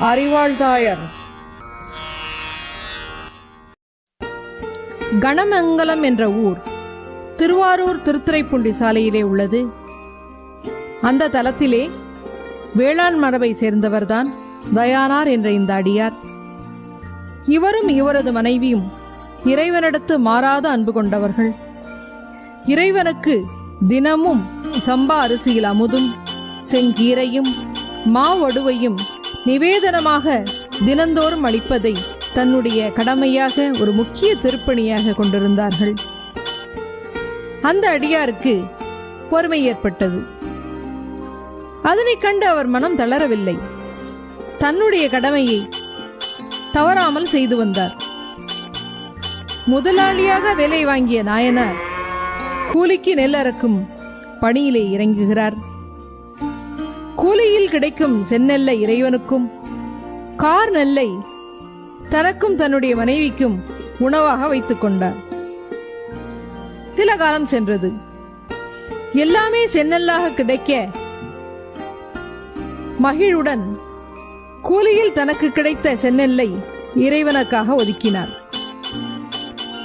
அறிவாழ்தாயர் கணமங்கலம் என்ற ஊர் திருவாரூர் திருத்துறைப்பூண்டி சாலையிலே உள்ளது. அந்த தலத்திலே வேளாண் மரபை சேர்ந்தவர்தான் தயானார் என்ற இந்த அடியார். இவரும் இவரது மனைவியும் இறைவனிடத்து மாறாத அன்பு கொண்டவர்கள். இறைவனுக்கு தினமும் சம்பா அரிசியில் அமுதும் செங்கீரையும் மாவடுவையும் நிவேதனமாக தினந்தோறும் அளிப்பதை தன்னுடைய கடமையாக ஒரு முக்கிய திருப்பணியாக கொண்டிருந்தார்கள். அந்த அடியாருக்கு பொறுமை ஏற்பட்டது. அதனை கண்டு அவர் மனம் தளரவில்லை. தன்னுடைய கடமையை தவறாமல் செய்து வந்தார். முதலாளியாக வேலை வாங்கிய நாயனார் கூலிக்கு நெல் அறுக்கும் பணியிலே இறங்குகிறார். கூலியில் கிடைக்கும் செந்நெல்ல இறைவனுக்கும் கார் நெல்லை தனக்கும் தன்னுடைய மனைவிக்கும் உணவாக வைத்துக் கொண்டார். சில காலம் சென்றது. எல்லாமே செந்நெல்லாக கிடைக்க மகிழுடன் கூலியில் தனக்கு கிடைத்த செந்நெல்லை இறைவனுக்காக ஒதுக்கினார்.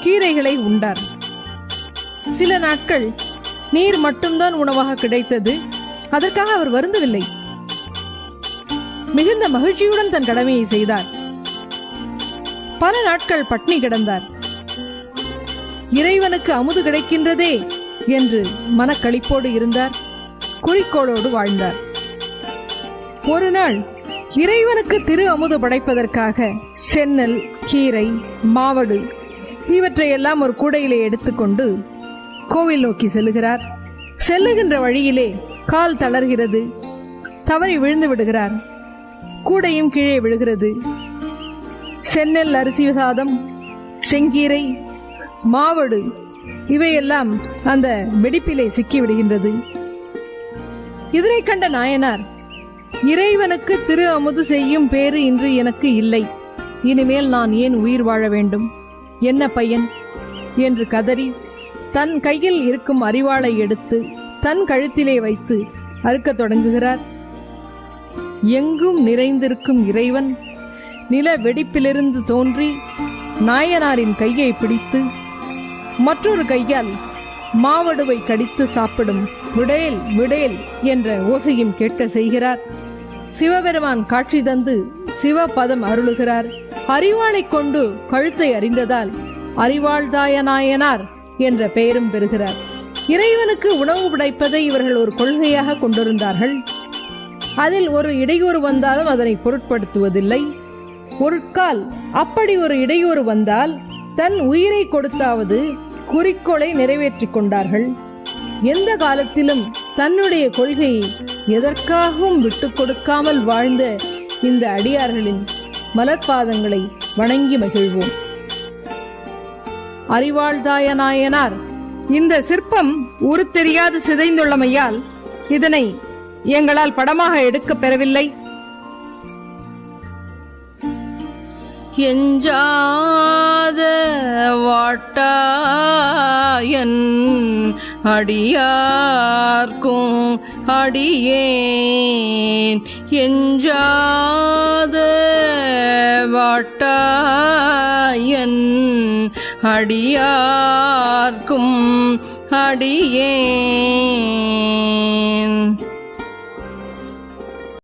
கீரைகளை உண்டார். சில நாட்கள் நீர் மட்டும்தான் உணவாக கிடைத்தது. அதற்காக அவர் வருந்தவில்லை. மிகுந்த மகிழ்ச்சியுடன் தன் கடமையை செய்தார். பல நாட்கள் பட்னி கிடந்தார். இறைவனுக்கு அமுது கிடைக்கின்றதே என்று மனக்களிப்போடு இருந்தார். குறிக்கோளோடு வாழ்ந்தார். ஒரு நாள் இறைவனுக்கு திரு அமுது படைப்பதற்காக சென்னல் கீரை மாவடு இவற்றையெல்லாம் ஒரு கூடையிலே எடுத்துக்கொண்டு கோவில் நோக்கி செல்லுகிறார். செல்லுகின்ற வழியிலே கால் தளர்கிறது. தவறி விழுந்து விடுகிறார். கூடையும் கீழே விழுகிறது. செந்நெல் அரிசி சாதம் செங்கீரை மாவடு இவையெல்லாம் அந்த வெடிப்பிலே சிக்கி விடுகின்றது இதனை கண்ட நாயனார் இறைவனுக்கு திரு அமுது செய்யும் பேறு இன்று எனக்கு இல்லை. இனிமேல் நான் ஏன் உயிர் வாழ வேண்டும்? என்ன பையன்? என்று கதறி தன் கையில் இருக்கும் அறிவாளை எடுத்து தன் கழுத்திலே வைத்து அறுக்கத் தொடங்குகிறார். எங்கும் நிறைந்திருக்கும் இறைவன் நில வெடிப்பிலிருந்து தோன்றி நாயனாரின் கையை பிடித்து மற்றொரு கையால் மாவடுவை கடித்து சாப்பிடும் விடேல் விடேல் என்ற ஓசையும் கேட்க செய்கிறார். சிவபெருமான் காட்சி தந்து சிவபதம் அருளுகிறார். அறிவாளைக் கொண்டு கழுத்தை அறிந்ததால் அறிவாள்தாய நாயனார் என்ற பெயரும் பெறுகிறார். இறைவனுக்கு உணவு படைப்பதை இவர்கள் ஒரு கொள்கையாக கொண்டிருந்தார்கள். அதில் ஒரு இடையூறு வந்தாலும் அதனை பொருட்படுத்துவதில்லை. பொருட்கால் அப்படி ஒரு இடையூறு வந்தால் தன் உயிரை கொடுத்தாவது குறிக்கோளை நிறைவேற்றிக் கொண்டார்கள். எந்த காலத்திலும் தன்னுடைய கொள்கையை எதற்காகவும் விட்டுக் கொடுக்காமல் வாழ்ந்த இந்த அடியார்களின் மலர்பாதங்களை வணங்கி மகிழ்வோம். அறிவாழ்தாய நாயனார் இந்த சிற்பம் உரு தெரியாது சிதைந்துள்ளமையால் இதனை எங்களால் படமாக எடுக்கப் பெறவில்லை. எஞ்சாத வாட்டாயன் அடியார்க்கும் அடியேன். எஞ்சாத வாட்டாயன் அடியார்க்கும் அடியேன்.